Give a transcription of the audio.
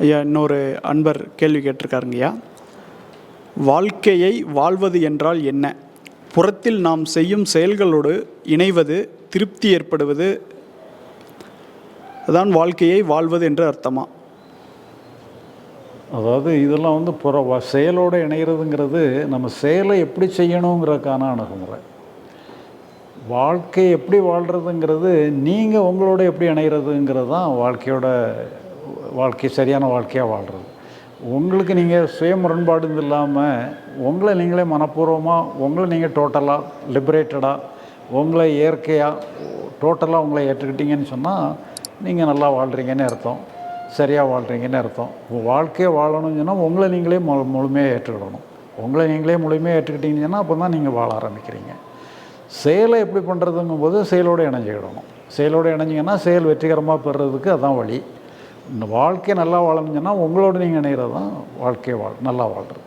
ஐயா இன்னொரு அன்பர் கேள்வி கேட்டிருக்காருங்க ஐயா. வாழ்க்கையை வாழ்வது என்றால் என்ன? புறத்தில் நாம் செய்யும் செயல்களோடு இணைவது திருப்தி ஏற்படுவது? அதான் வாழ்க்கையை வாழ்வது என்று அர்த்தமா? அதாவது இதெல்லாம் வந்து புற செயலோடு இணைகிறதுங்கிறது நம்ம செயலை எப்படி செய்யணுங்கிறதுக்கான அணுகுமுறை. வாழ்க்கை எப்படி வாழ்கிறதுங்கிறது நீங்கள் உங்களோட எப்படி இணைகிறதுங்கிறது தான் வாழ்க்கையோட வாழ்க்கை சரியான வாழ்க்கையாக வாழ்கிறது உங்களுக்கு நீங்கள் சுய முரண்பாடு இல்லாமல் உங்களை நீங்களே மனப்பூர்வமாக உங்களை நீங்கள் டோட்டலாக லிபரேட்டடாக உங்களை இயற்கையாக டோட்டலாக உங்களை ஏற்றுக்கிட்டீங்கன்னு சொன்னால் நீங்கள் நல்லா வாழ்கிறீங்கன்னு அர்த்தம். சரியாக வாழ்கிறீங்கன்னு அர்த்தம். உங்கள் வாழ்க்கையை வாழணும்னு சொன்னால் உங்களை நீங்களே மு முழுமையாக ஏற்றுக்கிடணும். உங்களை நீங்களே முழுமையாக ஏற்றுக்கிட்டீங்கன்னா அப்போ தான் நீங்கள் வாழ ஆரம்பிக்கிறீங்க. செயலை எப்படி பண்ணுறதுங்கும் போது செயலோடு இணைஞ்சிக்கிடணும். செயலோடு இணைஞ்சிங்கன்னா செயல் வெற்றிகரமாக பெறுறதுக்கு அதான் வழி. இந்த வாழ்க்கை நல்லா வாழணும்னு சொன்னால் உங்களோட நீங்கள் இணைகிறது தான் வாழ்க்கையை வாழ் நல்லா வாழ்கிறது